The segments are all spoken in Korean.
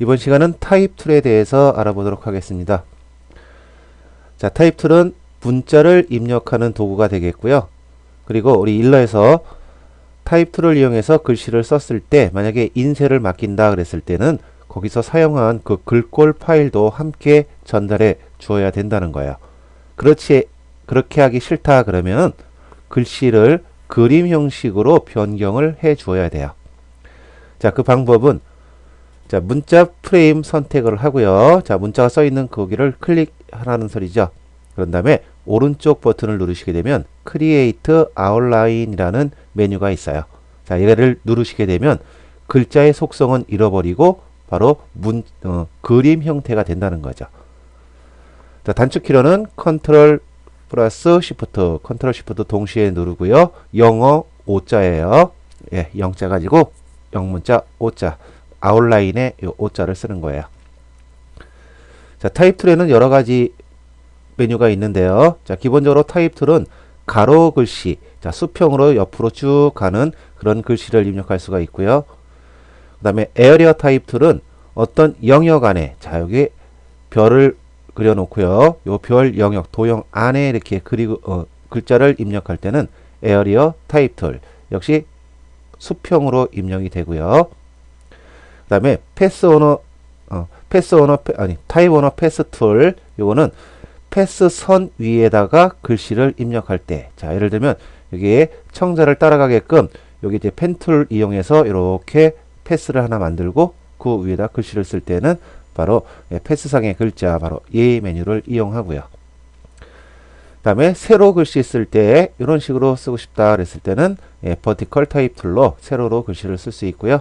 이번 시간은 타입 툴에 대해서 알아보도록 하겠습니다. 자, 타입 툴은 문자를 입력하는 도구가 되겠고요. 그리고 우리 일러에서 타입 툴을 이용해서 글씨를 썼을 때 만약에 인쇄를 맡긴다 그랬을 때는 거기서 사용한 그 글꼴 파일도 함께 전달해 주어야 된다는 거예요. 그렇지 그렇게 하기 싫다 그러면 글씨를 그림 형식으로 변경을 해 주어야 돼요. 자, 그 방법은 자, 문자 프레임 선택을 하고요. 자, 문자가 써 있는 거기를 클릭하라는 소리죠. 그런 다음에 오른쪽 버튼을 누르시게 되면 Create Outline이라는 메뉴가 있어요. 자, 얘를 누르시게 되면 글자의 속성은 잃어버리고 바로 문, 어, 그림 형태가 된다는 거죠. 자, 단축 키로는 컨트롤 플러스 Shift, 컨트롤 Shift 동시에 누르고요. 영어 오자예요. 예, 영자 가지고 영문자 오자. 아웃라인에 요 오자를 쓰는 거예요. 자, 타입 툴에는 여러 가지 메뉴가 있는데요. 자, 기본적으로 타입 툴은 가로 글씨, 자, 수평으로 옆으로 쭉 가는 그런 글씨를 입력할 수가 있고요. 그 다음에 에어리어 타입 툴은 어떤 영역 안에, 자, 여기 별을 그려놓고요. 요 별 영역, 도형 안에 이렇게 그리고, 어, 글자를 입력할 때는 에어리어 타입 툴, 역시 수평으로 입력이 되고요. 그 다음에 패스 오너 어, 패스 오너 아니 타입 오너 패스 툴 요거는 패스 선 위에다가 글씨를 입력할 때 자 예를 들면 여기에 청자를 따라가게끔 여기 이제 펜툴 이용해서 이렇게 패스를 하나 만들고 그 위에다 글씨를 쓸 때는 바로 예, 패스상의 글자 바로 이 메뉴를 이용하고요. 다음에 세로 글씨 쓸 때 이런 식으로 쓰고 싶다 그랬을 때는 예, 버티컬 타입 툴로 세로로 글씨를 쓸 수 있고요.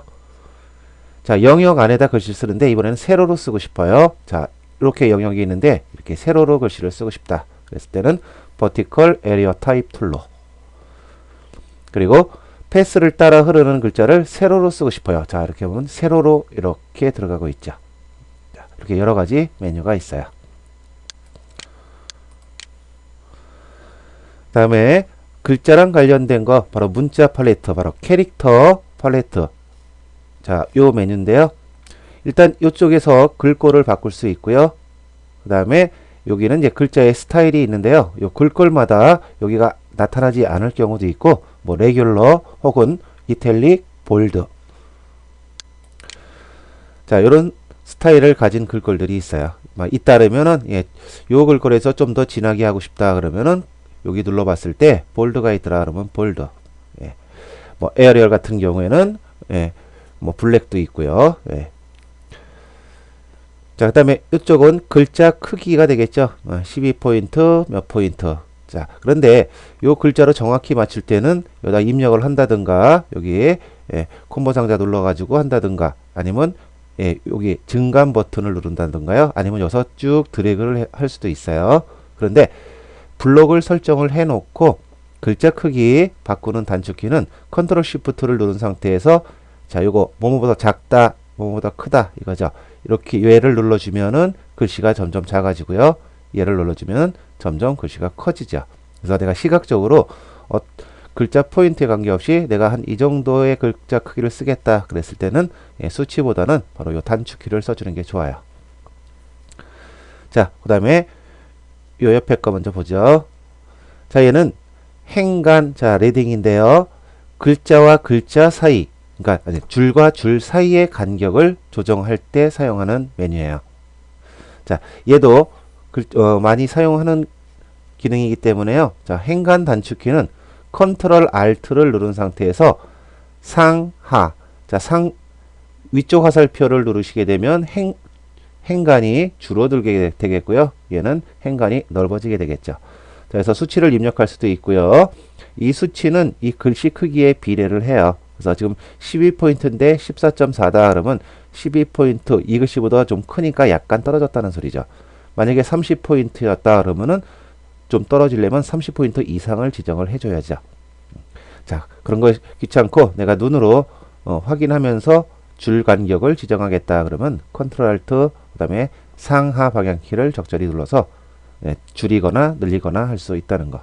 자, 영역 안에다 글씨 쓰는데 이번에는 세로로 쓰고 싶어요. 자, 이렇게 영역이 있는데 이렇게 세로로 글씨를 쓰고 싶다. 그랬을 때는 vertical area type 툴로 그리고 패스를 따라 흐르는 글자를 세로로 쓰고 싶어요. 자, 이렇게 보면 세로로 이렇게 들어가고 있죠. 자, 이렇게 여러 가지 메뉴가 있어요. 다음에 글자랑 관련된 거 바로 문자 팔레트, 바로 캐릭터 팔레트 자, 요 메뉴인데요. 일단 이쪽에서 글꼴을 바꿀 수 있고요. 그 다음에 여기는 이제 글자의 스타일이 있는데요. 요 글꼴마다 여기가 나타나지 않을 경우도 있고, 뭐 레귤러 혹은 이탈릭, 볼드. 자, 요런 스타일을 가진 글꼴들이 있어요. 막 잇따르면은 예, 요 글꼴에서 좀 더 진하게 하고 싶다 그러면은 여기 눌러봤을 때 볼드가 있더라 그러면 볼드. 예. 뭐 에어리얼 같은 경우에는 예, 뭐 블랙도 있고요. 예. 자, 그 다음에 이쪽은 글자 크기가 되겠죠. 12포인트, 어, 몇 포인트. 자, 그런데 요 글자로 정확히 맞출 때는 여기다 입력을 한다든가, 여기에 예, 콤보 상자 눌러가지고 한다든가, 아니면 예, 여기 증감 버튼을 누른다든가요. 아니면 여기서 쭉 드래그를 할 수도 있어요. 그런데 블록을 설정을 해놓고 글자 크기 바꾸는 단축키는 컨트롤 시프트를 누른 상태에서 자, 요거 뭐뭐보다 작다, 뭐뭐보다 크다 이거죠. 이렇게 얘를 눌러주면은 글씨가 점점 작아지고요. 얘를 눌러주면 점점 글씨가 커지죠. 그래서 내가 시각적으로 어, 글자 포인트에 관계없이 내가 한 이 정도의 글자 크기를 쓰겠다 그랬을 때는 예, 수치보다는 바로 요 단축키를 써주는 게 좋아요. 자, 그 다음에 요 옆에 거 먼저 보죠. 자, 얘는 행간, 자, 레딩인데요. 글자와 글자 사이, 그러니까 줄과 줄 사이의 간격을 조정할 때 사용하는 메뉴예요. 자, 얘도 글, 어, 많이 사용하는 기능이기 때문에요. 자, 행간 단축키는 컨트롤 Alt를 누른 상태에서 상하, 자, 상 위쪽 화살표를 누르시게 되면 행, 행간이 줄어들게 되겠고요. 얘는 행간이 넓어지게 되겠죠. 자, 그래서 수치를 입력할 수도 있고요. 이 수치는 이 글씨 크기에 비례를 해요. 그래서 지금 12포인트인데 14.4다 그러면 12포인트 이 글씨보다 좀 크니까 약간 떨어졌다는 소리죠. 만약에 30포인트였다 그러면은 좀 떨어지려면 30포인트 이상을 지정을 해줘야죠. 자, 그런 거 귀찮고 내가 눈으로 어, 확인하면서 줄 간격을 지정하겠다 그러면 컨트롤 알트 그 다음에 상하 방향 키를 적절히 눌러서 네, 줄이거나 늘리거나 할 수 있다는 거.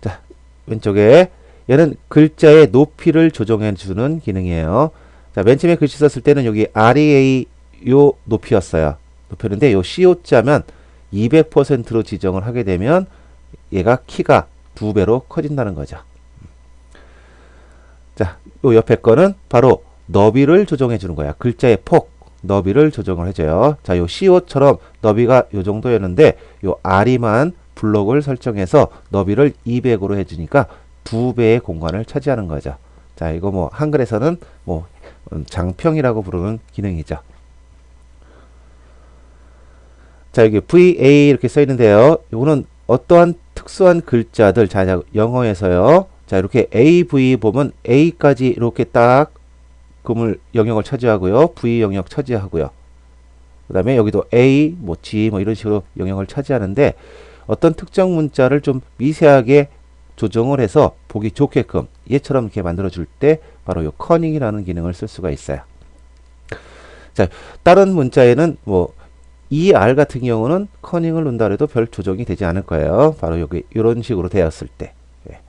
자, 왼쪽에 얘는 글자의 높이를 조정해 주는 기능이에요. 자, 맨 처음에 글씨 썼을 때는 여기 REA 요 높이였어요. 높였는데 요 CO 자면 200%로 지정을 하게 되면 얘가 키가 두 배로 커진다는 거죠. 자, 요 옆에 거는 바로 너비를 조정해 주는 거야. 글자의 폭, 너비를 조정을 해줘요. 자, 요 CO처럼 너비가 요 정도였는데 요 R이만 블록을 설정해서 너비를 200으로 해주니까 두 배의 공간을 차지하는 거죠. 자, 이거 뭐 한글에서는 뭐 음, 장평이라고 부르는 기능이죠. 자, 여기 VA 이렇게 써 있는데요. 이거는 어떠한 특수한 글자들, 자, 영어에서요. 자, 이렇게 AV 보면 A까지 이렇게 딱 그물 영역을 차지하고요. V 영역 차지하고요. 그 다음에 여기도 A, 뭐 G, 뭐 이런 식으로 영역을 차지하는데 어떤 특정 문자를 좀 미세하게 조정을 해서 보기 좋게끔 얘처럼 이렇게 만들어 줄 때 바로 요 커닝이라는 기능을 쓸 수가 있어요. 자, 다른 문자에는 뭐 ER 같은 경우는 커닝을 넣는다 해도 별 조정이 되지 않을 거예요. 바로 여기 이런 식으로 되었을 때. 예.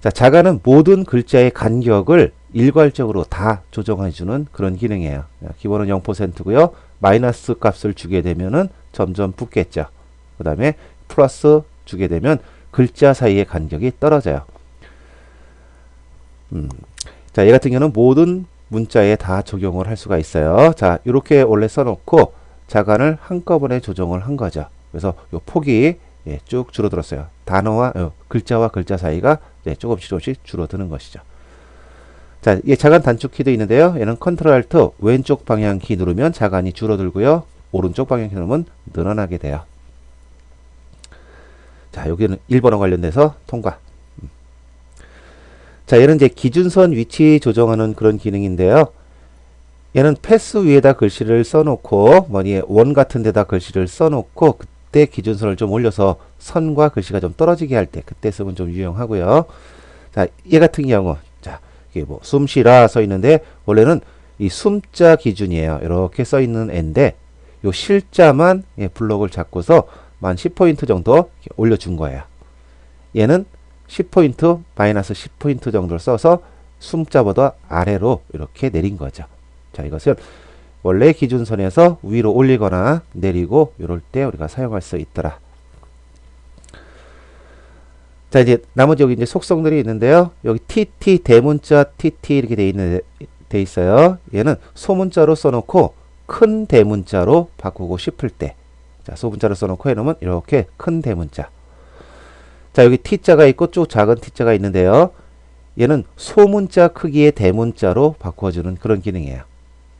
자, 자가는 모든 글자의 간격을 일괄적으로 다 조정해 주는 그런 기능이에요. 기본은 0%고요. 마이너스 값을 주게 되면은 점점 붙겠죠. 그 다음에 플러스 주게 되면 글자 사이의 간격이 떨어져요. 음. 자, 얘 같은 경우는 모든 문자에 다 적용을 할 수가 있어요. 자, 이렇게 원래 써놓고 자간을 한꺼번에 조정을 한 거죠. 그래서 요 폭이 예, 쭉 줄어들었어요. 단어와 어, 글자와 글자 사이가 네, 조금씩 조금씩 줄어드는 것이죠. 자, 이 자간 단축 키도 있는데요. 얘는 컨트롤 알트 왼쪽 방향 키 누르면 자간이 줄어들고요. 오른쪽 방향 키 누르면 늘어나게 돼요. 자, 여기는 1번호 관련돼서 통과. 음. 자, 얘는 이제 기준선 위치 조정하는 그런 기능인데요. 얘는 패스 위에다 글씨를 써놓고 뭐니 원 같은 데다 글씨를 써놓고 그때 기준선을 좀 올려서 선과 글씨가 좀 떨어지게 할 때 그때 쓰면 좀 유용하고요. 자, 얘 같은 경우 자, 이게 뭐 숨쉬라 써 있는데 원래는 이 숨자 기준이에요. 이렇게 써 있는 애인데 요 실자만 예, 블록을 잡고서 만 10포인트 정도 올려준 거예요. 얘는 10포인트, 마이너스 10포인트 정도를 써서 숨자보다 아래로 이렇게 내린 거죠. 자, 이것은 원래 기준선에서 위로 올리거나 내리고 이럴 때 우리가 사용할 수 있더라. 자, 이제 나머지 여기 이제 속성들이 있는데요. 여기 TT 대문자 TT 이렇게 돼 있는 돼 있어요. 얘는 소문자로 써놓고 큰 대문자로 바꾸고 싶을 때 자, 소문자를 써놓고 해놓으면 이렇게 큰 대문자. 자, 여기 T자가 있고 쭉 작은 T자가 있는데요. 얘는 소문자 크기의 대문자로 바꿔주는 그런 기능이에요.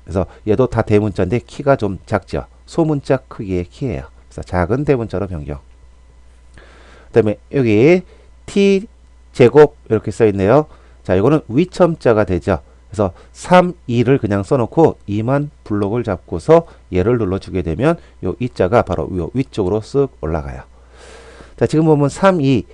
그래서 얘도 다 대문자인데 키가 좀 작죠. 소문자 크기의 키예요. 그래서 작은 대문자로 변경. 그 다음에 여기 T 제곱 이렇게 써 있네요. 자, 이거는 위첨자가 되죠. 그래서 3, 2를 그냥 써놓고 2만 블록을 잡고서 얘를 눌러주게 되면 요 2자가 바로 요 위쪽으로 쓱 올라가요. 자, 지금 보면 3, 2,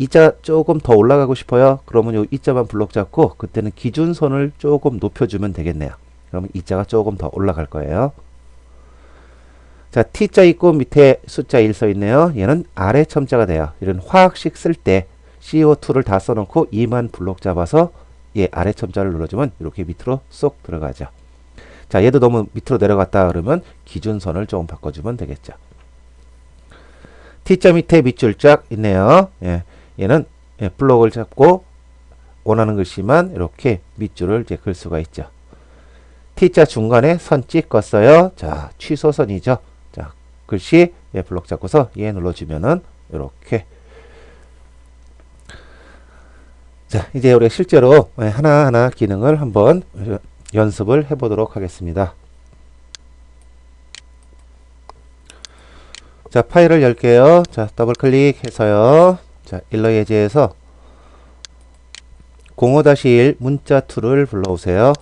2자 조금 더 올라가고 싶어요. 그러면 요 2자만 블록 잡고 그때는 기준선을 조금 높여주면 되겠네요. 그러면 2자가 조금 더 올라갈 거예요. 자, T자 있고 밑에 숫자 1 써 있네요. 얘는 아래 첨자가 돼요. 이런 화학식 쓸 때 CO2를 다 써놓고 2만 블록 잡아서 얘 아래 첨자를 눌러주면 이렇게 밑으로 쏙 들어가죠. 자, 얘도 너무 밑으로 내려갔다 그러면 기준선을 조금 바꿔주면 되겠죠. T자 밑에 밑줄 쫙 있네요. 예, 얘는 예, 블록을 잡고 원하는 글씨만 이렇게 밑줄을 이제 글 수가 있죠. T자 중간에 선 찍었어요. 자, 취소선이죠. 자, 글씨 예, 블록 잡고서 얘 눌러주면은 이렇게 자, 이제 우리가 실제로 하나하나 기능을 한번 연습을 해 보도록 하겠습니다. 자, 파일을 열게요. 자, 더블 클릭해서요. 자, 일러 예제에서 05-1 문자 툴을 불러오세요.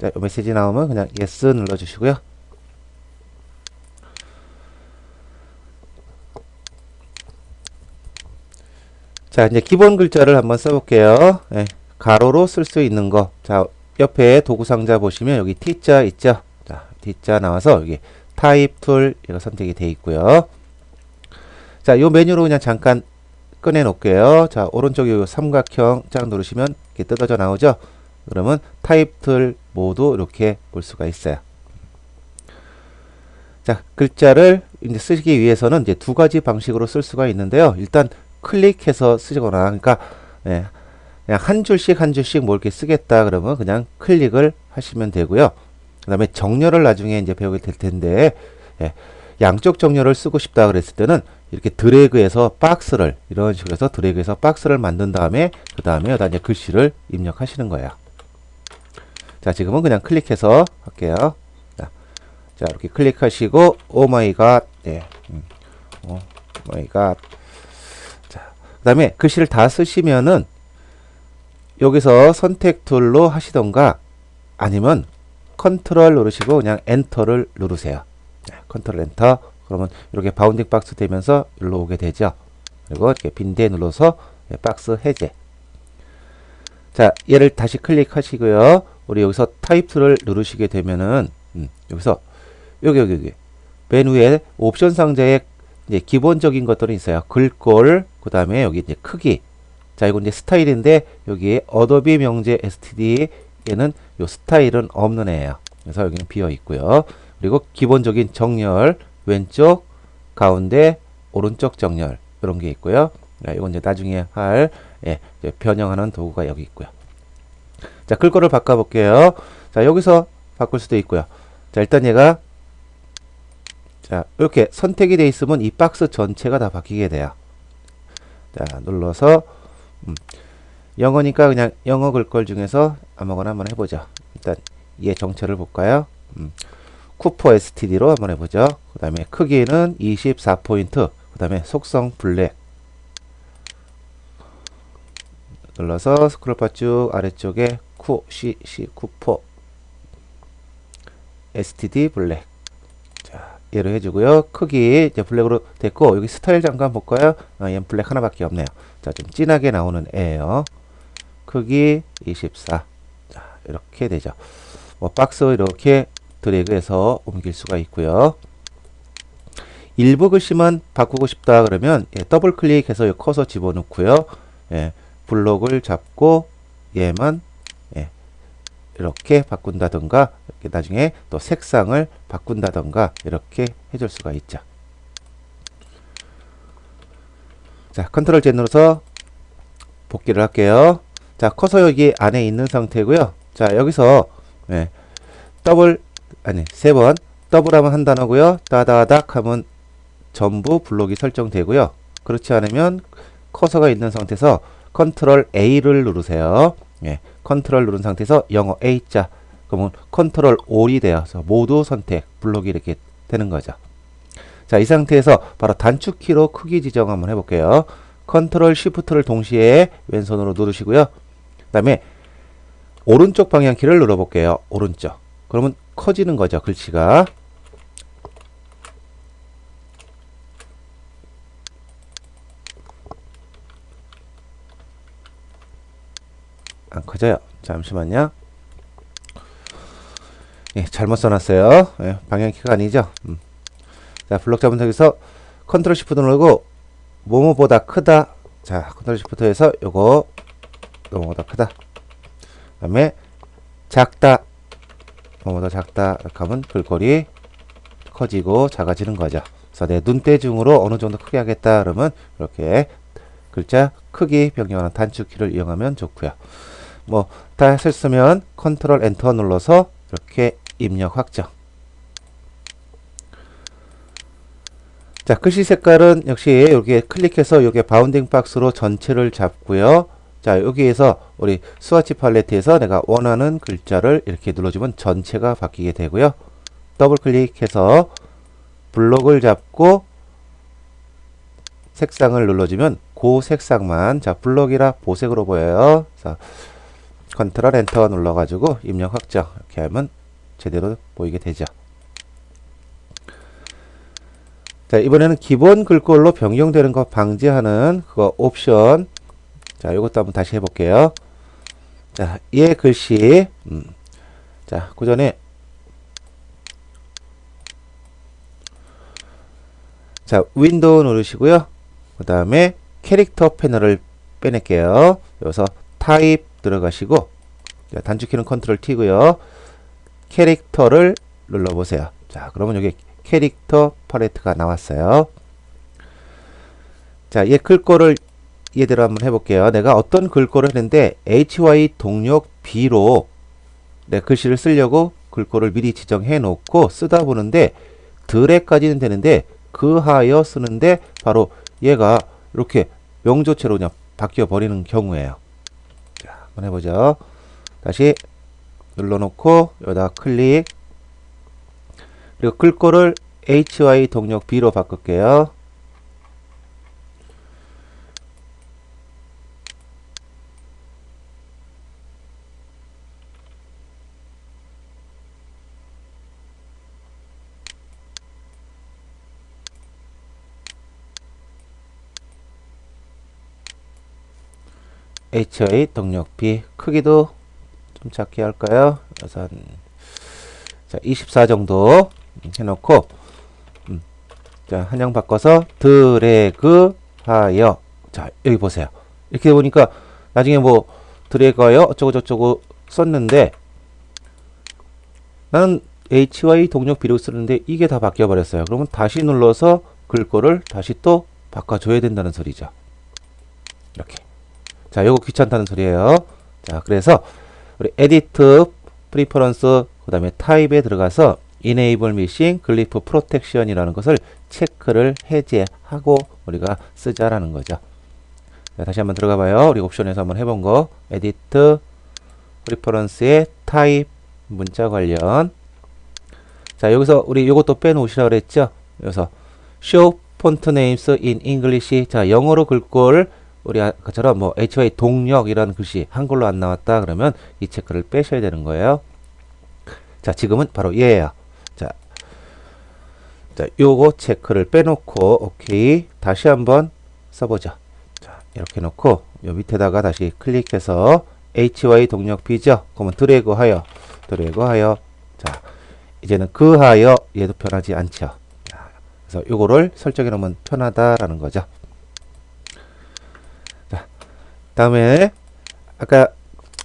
자, 메시지 나오면 그냥 yes 눌러주시고요. 자, 이제 기본 글자를 한번 써볼게요. 네, 가로로 쓸 수 있는 거. 자, 옆에 도구 상자 보시면 여기 T자 있죠? 자, T자 나와서 여기 타입 툴 이거 선택이 되어 있고요. 자, 요 메뉴로 그냥 잠깐 꺼내 놓을게요. 자, 오른쪽에 요 삼각형 짝 누르시면 이렇게 뜯어져 나오죠? 그러면 타입들 모두 이렇게 볼 수가 있어요. 자, 글자를 이제 쓰기 위해서는 이제 두 가지 방식으로 쓸 수가 있는데요. 일단 클릭해서 쓰거나, 그러니까 예, 그냥 한 줄씩 한 줄씩 뭐 이렇게 쓰겠다 그러면 그냥 클릭을 하시면 되고요. 그 다음에 정렬을 나중에 이제 배우게 될 텐데, 예, 양쪽 정렬을 쓰고 싶다 그랬을 때는 이렇게 드래그해서 박스를 이런 식으로 해서 드래그해서 박스를 만든 다음에 그 다음에 여기다 이제 글씨를 입력하시는 거예요. 자, 지금은 그냥 클릭해서 할게요. 자, 자 이렇게 클릭하시고 오 마이 갓. 네. 음. 오 마이 갓. 자, 그다음에 글씨를 다 쓰시면은 여기서 선택 툴로 하시던가 아니면 컨트롤 누르시고 그냥 엔터를 누르세요. 네, 컨트롤 엔터. 그러면 이렇게 바운딩 박스 되면서 일로 오게 되죠. 그리고 이렇게 빈대 눌러서 네, 박스 해제. 자, 얘를 다시 클릭하시고요. 우리 여기서 타입 툴을 누르시게 되면은 음, 여기서 여기 여기 여기 맨 위에 옵션 상자에 이제 기본적인 것들은 있어요. 글꼴, 그 다음에 여기 이제 크기. 자, 이건 이제 스타일인데 여기에 어도비 명제 std에는 요 스타일은 없는 애예요. 그래서 여기는 비어 있고요. 그리고 기본적인 정렬 왼쪽, 가운데, 오른쪽 정렬 이런 게 있고요. 자, 이건 이제 나중에 할 예, 변형하는 도구가 여기 있고요. 자, 글꼴을 바꿔볼게요. 자, 여기서 바꿀 수도 있고요. 자, 일단 얘가 자, 이렇게 선택이 돼 있으면 이 박스 전체가 다 바뀌게 돼요. 자, 눌러서 음, 영어니까 그냥 영어 글꼴 중에서 아무거나 한번 해보죠. 일단 얘 정체를 볼까요? 음, 쿠퍼 STD로 한번 해보죠. 그 다음에 크기는 24포인트, 그 다음에 속성 블랙 눌러서 스크롤바 쭉 아래쪽에 쿠, C, C, 쿠퍼 STD 블랙 자, 얘로 해주고요. 크기 이제 블랙으로 됐고 여기 스타일 잠깐 볼까요? 아, 얘는 블랙 하나밖에 없네요. 자, 좀 진하게 나오는 애예요. 크기 24. 자, 이렇게 되죠. 뭐 박스 이렇게 드래그해서 옮길 수가 있고요. 일부 글씨만 바꾸고 싶다 그러면 예, 더블 클릭해서 커서 집어넣고요. 예, 블록을 잡고 얘만 예, 이렇게 바꾼다던가 이렇게 나중에 또 색상을 바꾼다던가 이렇게 해줄 수가 있죠. 자, 컨트롤 Z 눌러서 복귀를 할게요. 자, 커서 여기 안에 있는 상태고요. 자, 여기서 예, 더블 아니 세 번 더블하면 한 단어고요. 따다닥 하면 전부 블록이 설정되고요. 그렇지 않으면 커서가 있는 상태에서 컨트롤 A를 누르세요. 예, 컨트롤 누른 상태에서 영어 A자 그러면 컨트롤 올이 되어서 모두 선택 블록이 이렇게 되는 거죠. 자, 이 상태에서 바로 단축키로 크기 지정 한번 해볼게요. 컨트롤 시프트를 동시에 왼손으로 누르시고요. 그 다음에 오른쪽 방향키를 눌러볼게요. 오른쪽. 그러면 커지는 거죠. 글씨가. 안 커져요. 잠시만요. 예, 잘못 써놨어요. 예, 방향키가 아니죠. 음. 자, 블록 상에서 컨트롤 시프트 누르고 뭐뭐보다 크다. 자, 컨트롤 시프트에서 요거 뭐뭐보다 크다. 그다음에 작다. 뭐뭐보다 작다. 이렇게 하면 글꼴이 커지고 작아지는 거죠. 그래서 내 눈대중으로 어느 정도 크게 하겠다 그러면 이렇게 글자 크기 변경하는 단축키를 이용하면 좋고요. 뭐 다 했으면 컨트롤 엔터 눌러서 이렇게 입력 확정. 자, 글씨 색깔은 역시 여기에 클릭해서 여기 바운딩 박스로 전체를 잡고요. 자, 여기에서 우리 스와치 팔레트에서 내가 원하는 글자를 이렇게 눌러주면 전체가 바뀌게 되고요. 더블 클릭해서 블록을 잡고 색상을 눌러주면 그 색상만 자 블록이라 보색으로 보여요. 자, 컨트롤 엔터 눌러가지고 입력 확정 이렇게 하면 제대로 보이게 되죠. 자 이번에는 기본 글꼴로 변경되는 거 방지하는 그거 옵션 자 이것도 한번 다시 해볼게요. 자 얘 글씨 음, 자 그 전에 자 윈도우 누르시고요. 그 다음에 캐릭터 패널을 빼낼게요. 여기서 타입 들어가시고 자, 단축키는 컨트롤 T고요. 캐릭터를 눌러보세요. 자, 그러면 여기 캐릭터 팔레트가 나왔어요. 자, 얘 글꼴을 예대로 한번 해볼게요. 내가 어떤 글꼴을 했는데 HY 동력 B로 내 글씨를 쓰려고 글꼴을 미리 지정해 놓고 쓰다 보는데 드래까지는 되는데 그 하여 쓰는데 바로 얘가 이렇게 명조체로 그냥 바뀌어 버리는 경우에요. 자, 한번 해보죠. 다시 눌러놓고 여기다 클릭 그리고 글꼴을 HY 동력 B로 바꿀게요. HI 동력 B 크기도 좀 작게 할까요? 한, 자, 24 정도 해놓고 음, 자, 한양 바꿔서 드래그 하여 자, 여기 보세요. 이렇게 보니까 나중에 뭐 드래그 하여 어쩌고 저쩌고 썼는데 나는 HY 동력 B로 쓰는데 이게 다 바뀌어 버렸어요. 그러면 다시 눌러서 글꼴을 다시 또 바꿔줘야 된다는 소리죠. 이렇게. 자, 요거 귀찮다는 소리예요. 자, 그래서 우리 edit preference 그다음에 type에 들어가서 enable missing glyph protection이라는 것을 체크를 해제하고 우리가 쓰자라는 거죠. 자, 다시 한번 들어가 봐요. 우리 옵션에서 한번 해본 거 edit preference의 type 문자 관련 자, 여기서 우리 요것도 빼놓으시라 그랬죠? 여기서 show font names in English 자, 영어로 글꼴 우리 아까처럼 뭐 HY 동력 이라는 글씨 한글로 안 나왔다 그러면 이 체크를 빼셔야 되는 거예요. 자, 지금은 바로 얘예요. 자, 자, 요거 체크를 빼놓고 오케이 다시 한번 써보죠. 자, 이렇게 놓고 요 밑에다가 다시 클릭해서 HY 동력 B죠. 그러면 드래그 하여 드래그 하여 자, 이제는 그 하여 얘도 변하지 않죠. 자, 그래서 요거를 설정해 놓으면 편하다라는 거죠. 다음에 아까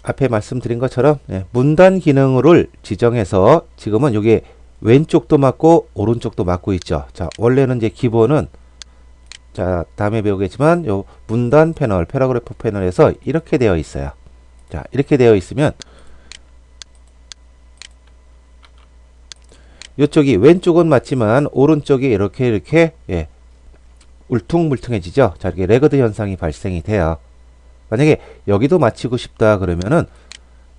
앞에 말씀드린 것처럼 예, 문단 기능을 지정해서 지금은 여기 왼쪽도 맞고 오른쪽도 맞고 있죠. 자, 원래는 이제 기본은 자, 다음에 배우겠지만 요 문단 패널, 패러그래프 패널에서 이렇게 되어 있어요. 자, 이렇게 되어 있으면 이쪽이 왼쪽은 맞지만 오른쪽이 이렇게 이렇게 예, 울퉁불퉁해지죠. 자, 이렇게 레거드 현상이 발생이 돼요. 만약에 여기도 맞히고 싶다 그러면은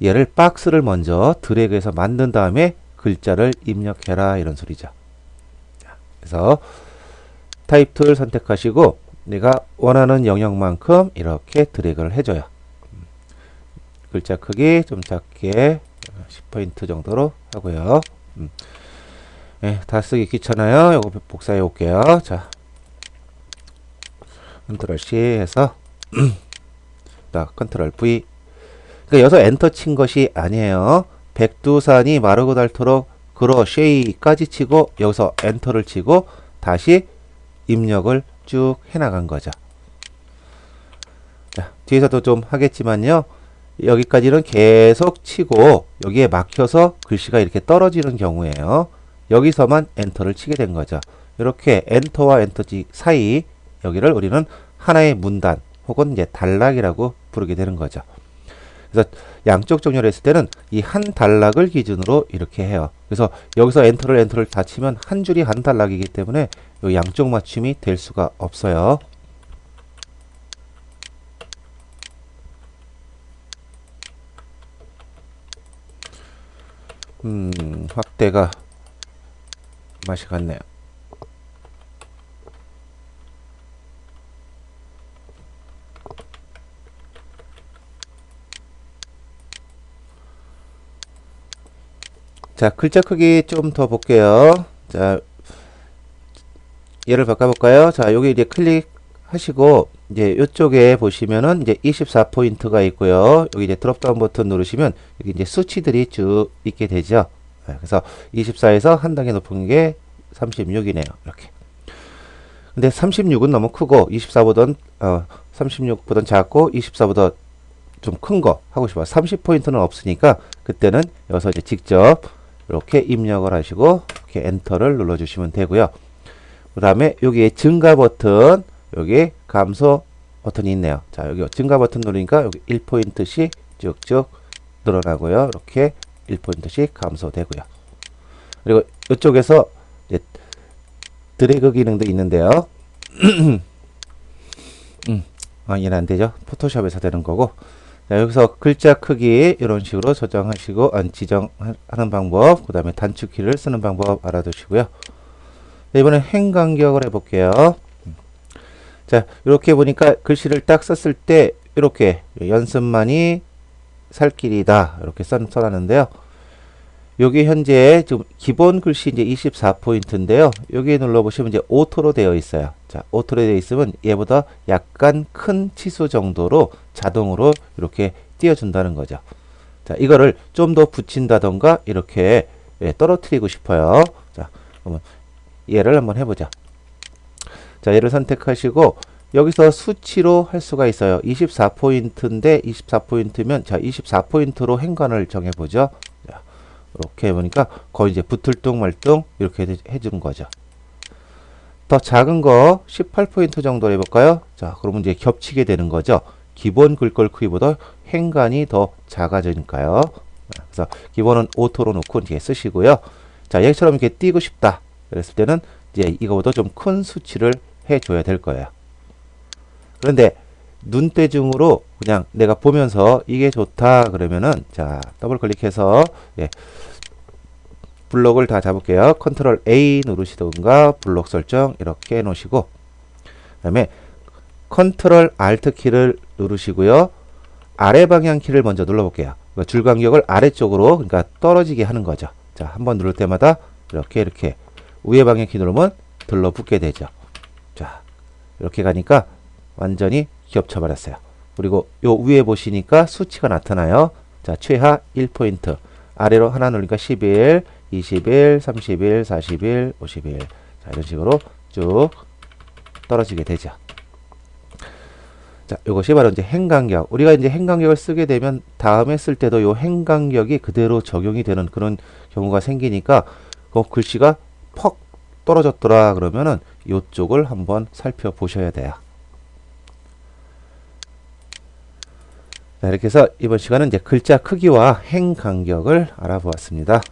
얘를 박스를 먼저 드래그해서 만든 다음에 글자를 입력해라 이런 소리죠. 그래서 타입 툴 선택하시고 내가 원하는 영역만큼 이렇게 드래그를 해줘요. 글자 크기 좀 작게 10포인트 정도로 하고요. 음. 네, 다 쓰기 귀찮아요. 이거 복사해 올게요. 자, 컨트롤 C 해서 자, 컨트롤 V. 그러니까 여기서 엔터 친 것이 아니에요. 백두산이 마르고 닳도록 그러 쉐이까지 치고 여기서 엔터를 치고 다시 입력을 쭉 해나간 거죠. 자, 뒤에서도 좀 하겠지만요. 여기까지는 계속 치고 여기에 막혀서 글씨가 이렇게 떨어지는 경우에요. 여기서만 엔터를 치게 된 거죠. 이렇게 엔터와 엔터 사이 여기를 우리는 하나의 문단 혹은 이제 단락이라고 부르게 되는 거죠. 그래서 양쪽 정렬 했을 때는 이 한 단락을 기준으로 이렇게 해요. 그래서 여기서 엔터를 엔터를 다 치면 한 줄이 한 단락이기 때문에 이 양쪽 맞춤이 될 수가 없어요. 음, 확대가 맛이 같네요. 자, 글자 크기 좀 더 볼게요. 자, 얘를 바꿔볼까요? 자, 여기 이제 클릭하시고, 이제 이쪽에 보시면은 이제 24 포인트가 있고요. 여기 이제 드롭다운 버튼 누르시면 여기 이제 수치들이 쭉 있게 되죠. 네, 그래서 24에서 한 단계 높은 게 36이네요. 이렇게. 근데 36은 너무 크고 24보단 어, 36보단 작고 24보다 좀 큰 거 하고 싶어요. 30포인트는 없으니까 그때는 여기서 이제 직접 이렇게 입력을 하시고 이렇게 엔터를 눌러주시면 되고요. 그 다음에 여기에 증가 버튼, 여기 감소 버튼이 있네요. 자, 여기 증가 버튼 누르니까 여기 1포인트씩 쭉쭉 늘어나고요. 이렇게 1포인트씩 감소되고요. 그리고 이쪽에서 드래그 기능도 있는데요. 음, 아, 얘는 안 되죠. 포토샵에서 되는 거고. 자, 여기서 글자 크기 이런 식으로 조정하시고 안 지정하는 방법, 그 다음에 단축키를 쓰는 방법 알아두시고요. 자, 이번에 행 간격을 해볼게요. 자, 이렇게 보니까 글씨를 딱 썼을 때 이렇게 연습만이 살 길이다 이렇게 써, 써놨는데요. 여기 현재 지금 기본 글씨 이제 24포인트인데요. 여기 눌러보시면 이제 오토로 되어 있어요. 자, 오토로 되어 있으면 얘보다 약간 큰 치수 정도로 자동으로 이렇게 띄워준다는 거죠. 자, 이거를 좀 더 붙인다던가 이렇게 예, 떨어뜨리고 싶어요. 자, 그러면 얘를 한번 해보자. 자, 얘를 선택하시고 여기서 수치로 할 수가 있어요. 24포인트인데 24포인트면 자, 24포인트로 행간을 정해보죠. 자, 이렇게 해보니까 거의 이제 붙을 뚱 말뚱 이렇게 해주는 거죠. 더 작은 거 18포인트 정도 해볼까요? 자, 그러면 이제 겹치게 되는 거죠. 기본 글꼴 크기보다 행간이 더 작아지니까요. 그래서 기본은 오토로 놓고 이제 쓰시고요. 자, 얘처럼 이렇게 띄고 싶다. 그랬을 때는 이제 이거보다 좀 큰 수치를 해줘야 될 거예요. 그런데 눈대중으로 그냥 내가 보면서 이게 좋다 그러면은 자 더블 클릭해서 예, 블록을 다 잡을게요. 컨트롤 A 누르시던가 블록 설정 이렇게 해 놓으시고 그 다음에 컨트롤 알트 키를 누르시고요. 아래 방향 키를 먼저 눌러 볼게요. 그러니까 줄 간격을 아래쪽으로 그러니까 떨어지게 하는 거죠. 자, 한 번 누를 때마다 이렇게 이렇게 위에 방향 키 누르면 들러붙게 되죠. 자, 이렇게 가니까 완전히 겹쳐 버렸어요. 그리고 요 위에 보시니까 수치가 나타나요. 자, 최하 1포인트. 아래로 하나 누르니까 11, 21, 31, 41, 51. 자, 이런 식으로 쭉 떨어지게 되죠. 자, 이것이 바로 이제 행간격. 우리가 이제 행간격을 쓰게 되면 다음에 쓸 때도 요 행간격이 그대로 적용이 되는 그런 경우가 생기니까 그 글씨가 퍽 떨어졌더라 그러면은 이쪽을 한번 살펴보셔야 돼요. 이렇게 해서 이번 시간은 이제 글자 크기와 행 간격을 알아보았습니다.